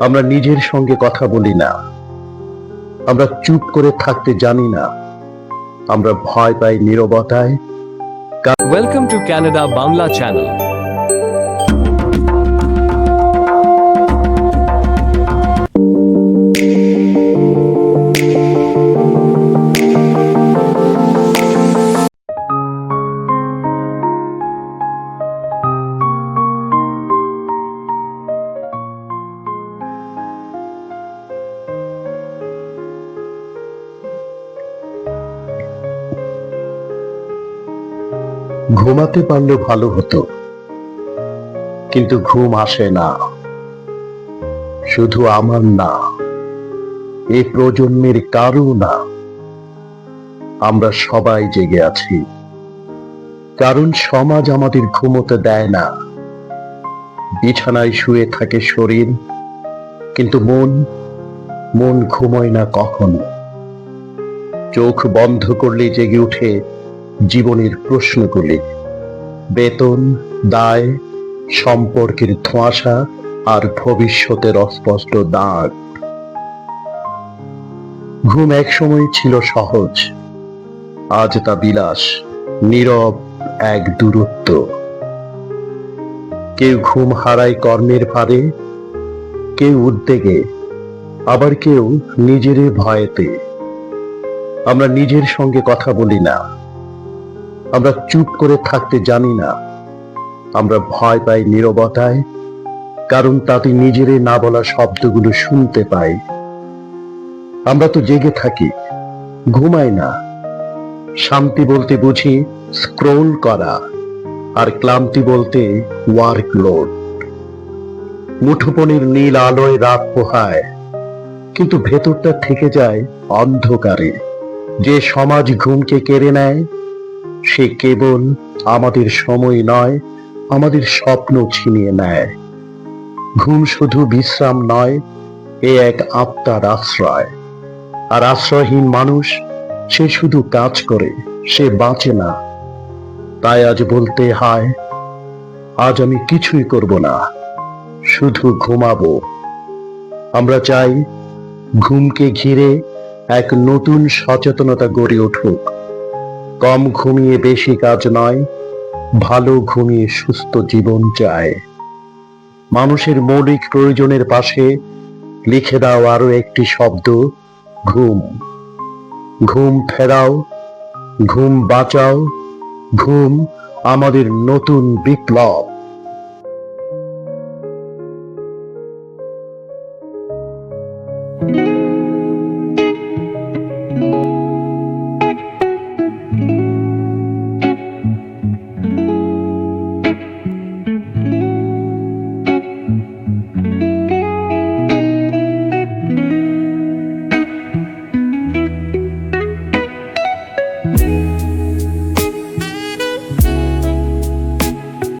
আমরা নিজের সঙ্গে কথা বলি না। আমরা চুপ করে থাকতে জানি না। আমরা ভয় পাই নিরবতায়। Welcome to Canada Bangla channel. ঘুমাতে পারলে ভালো হতো। কিন্তু ঘুম আসে না। শুধু আমার না এই প্রজন্মের কারও না। আমরা সবাই জেগে আছি। কারণ সমাজ আমাদের ঘুমোতে দেয় না। বিছানায় শুয়ে থাকে শরীর, কিন্তু মন মন ঘুমোয় না কখনো। চোখ বন্ধ করলে জেগে উঠে জীবনের প্রশ্নগুলি। বেতন, দায়, সম্পর্কের ধোঁয়াশা আর ভবিষ্যতের অস্পষ্ট দাগ। ঘুম একসময় ছিল সহজ। আজ তা বিলাস, নীরব, এক দূরত্ব। কেউ ঘুম হারায় কর্মের ভারে কেউ উদ্বেগে, আবার কেউ নিজের ভয়েতে। আমরা নিজের সঙ্গে কথা বলি না। আমরা চুপ করে থাকতে জানি না। আমরা ভয় পাই নীরবতায়, কারণ তাতে নিজেরে না বলা শব্দগুলো শুনতে পাই। আমরা তো জেগে থাকি, ঘুমাই না। শান্তি বলতে বুঝি স্ক্রোল করা, আর ক্লান্তি বলতে ওয়ার্কলোড মুঠোপনির নীল আলোয় রাত পোহায়, কিন্তু ভেতরটা থেকে যায় অন্ধকারে। যে সমাজ ঘুমকে কেড়ে নেয় সে কেবল আমাদের সময় নয়, আমাদের স্বপ্ন ছিনিয়ে নেয়। ঘুম শুধু বিশ্রাম নয়, এ এক আত্মার আশ্রয়। আর আশ্রয়হীন মানুষ, সে শুধু কাজ করে, সে বাঁচে না। তাই আজ বলতে হয়, আজ আমি কিছুই করব না, শুধু ঘুমাবো। আমরা চাই, ঘুমকে ঘিরে এক নতুন সচেতনতা গড়ে উঠুক। কম ঘুমিয়ে বেশি কাজ নয়, ভালো ঘুমিয়ে সুস্থ জীবন চায়। মানুষের মৌলিক প্রয়োজনের পাশে লিখে দাও আরও একটি শব্দ, ঘুম। ঘুম ফেরাও, ঘুম বাঁচাও, ঘুম আমাদের নতুন বিপ্লব।